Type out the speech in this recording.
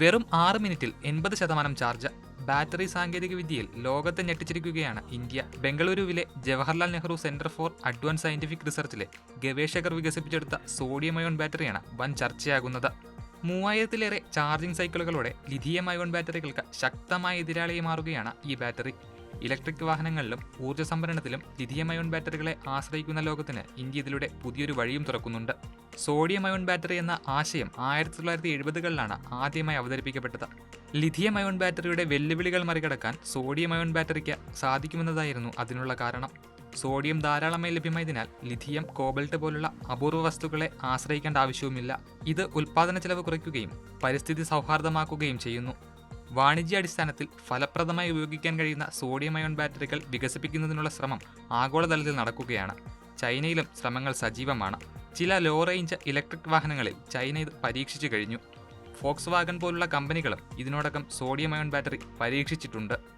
വെറും ആറ് മിനിറ്റിൽ എൺപത് ശതമാനം ചാർജ് ബാറ്ററി സാങ്കേതികവിദ്യയിൽ ലോകത്തെ ഞെട്ടിച്ചിരിക്കുകയാണ് ഇന്ത്യ. ബംഗളൂരുവിലെ Jawaharlal Nehru centre for advance scientific റിസർച്ചിലെ ഗവേഷകർ വികസിപ്പിച്ചെടുത്ത സോഡിയം അയോൺ ബാറ്ററിയാണ് വൻ ചർച്ചയാകുന്നത്. മൂവായിരത്തിലേറെ ചാർജിംഗ് സൈക്കിളുകളോടെ ലിഥിയം അയോൺ ബാറ്ററികൾക്ക് ശക്തമായ എതിരാളിയായി മാറുകയാണ് ഈ ബാറ്ററി. ഇലക്ട്രിക് വാഹനങ്ങളിലും ഊർജ സംഭരണത്തിലും ലിഥിയം അയോൺ ബാറ്ററികളെ ആശ്രയിക്കുന്ന ലോകത്തിന് ഇന്ത്യ ഇതിലൂടെ പുതിയൊരു വഴിയും തുറക്കുന്നുണ്ട്. സോഡിയം അയോൺ ബാറ്ററി എന്ന ആശയം ആയിരത്തി തൊള്ളായിരത്തി എഴുപതുകളിലാണ് ആദ്യമായി അവതരിപ്പിക്കപ്പെട്ടത്. ലിഥിയം അയോൺ ബാറ്ററിയുടെ വെല്ലുവിളികൾ മറികടക്കാൻ സോഡിയം അയോൺ ബാറ്ററിക്ക് സാധിക്കുമെന്നതായിരുന്നു അതിനുള്ള കാരണം. സോഡിയം ധാരാളമായി ലഭ്യമായതിനാൽ ലിഥിയം കോബൾട്ട് പോലുള്ള അപൂർവ വസ്തുക്കളെ ആശ്രയിക്കേണ്ട ആവശ്യവുമില്ല. ഇത് ഉൽപ്പാദന ചെലവ് കുറയ്ക്കുകയും പരിസ്ഥിതി സൗഹാർദ്ദമാക്കുകയും ചെയ്യുന്നു. വാണിജ്യാടിസ്ഥാനത്തിൽ ഫലപ്രദമായി ഉപയോഗിക്കാൻ കഴിയുന്ന സോഡിയം അയോൺ ബാറ്ററികൾ വികസിപ്പിക്കുന്നതിനുള്ള ശ്രമം ആഗോളതലത്തിൽ നടക്കുകയാണ്. ചൈനയിലും ശ്രമങ്ങൾ സജീവമാണ്. ചില ലോ റേഞ്ച് ഇലക്ട്രിക് വാഹനങ്ങളിൽ ചൈന ഇത് പരീക്ഷിച്ചു കഴിഞ്ഞു. ഫോക്സ് വാഗൺ പോലുള്ള കമ്പനികളും ഇതിനോടകം സോഡിയം അയോൺ ബാറ്ററി പരീക്ഷിച്ചിട്ടുണ്ട്.